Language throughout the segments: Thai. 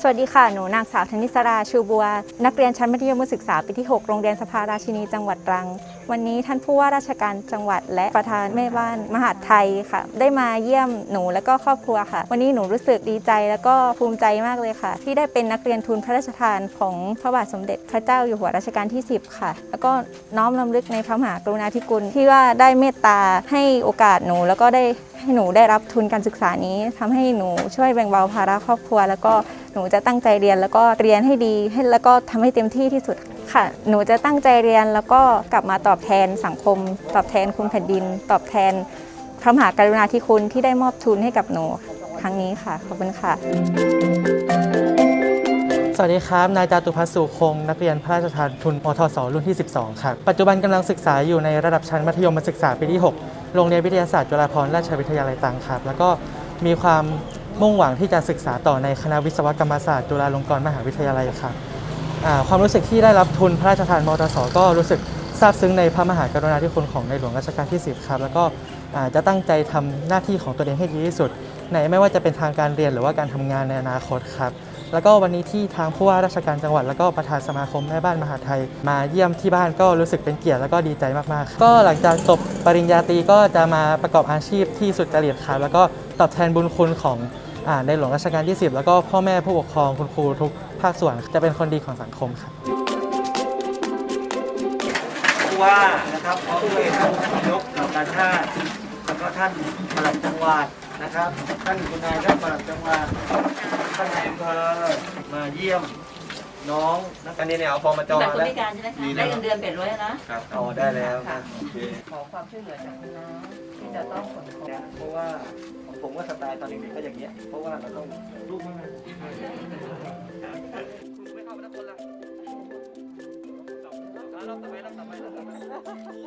สวัสดีค่ะ หนูนางสาวธนิสราชูบัว นักเรียนชั้นมัธยมศึกษาปีที่ 6 โรงเรียนสภาราชินีจังหวัดตรัง วันนี้ท่านผู้ว่าราชการจังหวัด และประธานแม่บ้านมหาดไทยค่ะ ได้มาเยี่ยมหนูและก็ครอบครัวค่ะ วันนี้หนูรู้สึกดีใจแล้วก็ภูมิใจมากเลยค่ะ ที่ได้เป็นนักเรียนทุนพระราชทานของพระบาทสมเด็จพระเจ้าอยู่หัวรัชกาลที่ 10 ค่ะ แล้วก็น้อมรำลึกในพระมหากรุณาธิคุณที่ว่าได้เมตตาให้โอกาสหนูแล้วก็ได้ให้หนูได้รับทุนการศึกษานี้ทำให้หนูช่วยแบ่งเบาภาระครอบครัว แล้วก็ หนูจะตั้งใจเรียนแล้วก็เรียนให้ดีให้แล้วก็ทำให้เต็มที่ที่สุดค่ะ หนูจะตั้งใจเรียนแล้วก็กลับมาตอบแทนสังคม ตอบแทนคุณแผ่นดิน ตอบแทนพระมหากรุณาธิคุณที่ได้มอบทุนให้กับหนูครั้งนี้ค่ะขอบคุณค่ะ สวัสดีครับ นายจาตุพัสสุคง นักเรียนพระราชทานทุนมทศรุ่นที่ 12 ครับ ปัจจุบันกำลังศึกษาอยู่ในระดับชั้นมัธยมศึกษาปีที่ 6 โรงเรียนวิทยาศาสตร์จุฬาภรณราชวิทยาลัยตรังครับ แล้วก็มีความ มุ่งหวังที่จะศึกษาต่อในคณะวิศวกรรมศาสตร์จุฬาลงกรณ์มหาวิทยาลัยครับอ่าความรู้สึกที่ได้รับทุนพระราชทานมทศก็รู้สึกซาบซึ้งในพระมหากรุณาธิคุณของในหลวงรัชกาลที่ 10 ครับ แล้วก็จะตั้งใจทำหน้าที่ของตัวเองให้ดีที่สุด ในไม่ว่าจะเป็นทางการเรียนหรือว่าการทำงานในอนาคตครับ แล้วก็วันนี้ที่ทางผู้ว่าราชการจังหวัด แล้วก็ประธานสมาคมแม่บ้านมหาไทย มาเยี่ยมที่บ้านก็รู้สึกเป็นเกียรติแล้วก็ดีใจมากๆ ก็หลังจากจบปริญญาตรีก็จะมาประกอบอาชีพที่สุดจริตครับแล้วก็ตอบแทนบุญคุณของ ในหลวงรัชกาลที่ 10 แล้วก็พ่อแม่ผู้ปกครองคุณครูทุกภาคส่วนจะเป็นคนดีของสังคมครับผู้ว่านะครับพร้อมด้วยท่านนายกเหล่าการชาติแล้วก็ท่านปลัดจังหวัดนะครับ ท่านคุณนายท่านปลัดจังหวัดท่านนายอำเภอมาเยี่ยม น้องนักการเรียนเนี่ยเอาฟอร์มมาจองแบบคนแล้ว พิการใช่ไหมคะได้เงินเดือนเป็ดร้อยแล้วนะ ครับเอาได้แล้วครับโอเคขอความช่วยเหลือจากคุณน้าที่จะต้องขนของนะเพราะว่าของผมก็สไตล์ตอนเด็กๆก็อย่างเงี้ยเพราะว่าเราต้องลูกมากไม่เข้าไปทุกคนละรอบต่อไปรอบต่อไปรอบต่อไป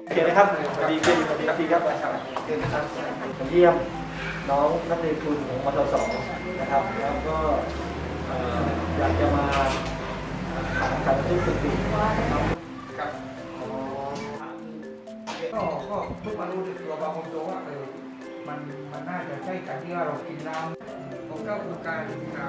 โอเคนะครับสวัสดีพี่สวัสดีครับพี่ครับเชิญนะครับมาเยี่ยมน้องนักเรียนทุนของมทสนะครับ แล้วก็เอ่ออยากจะมา ถามการทุกสิ่งนะครับก็ก็เพิ่งมารู้สึกตัวบางคนตัวว่าเออมันมันน่าจะใช่กันที่ว่าเรากินน้ำผมก็คือการอ่า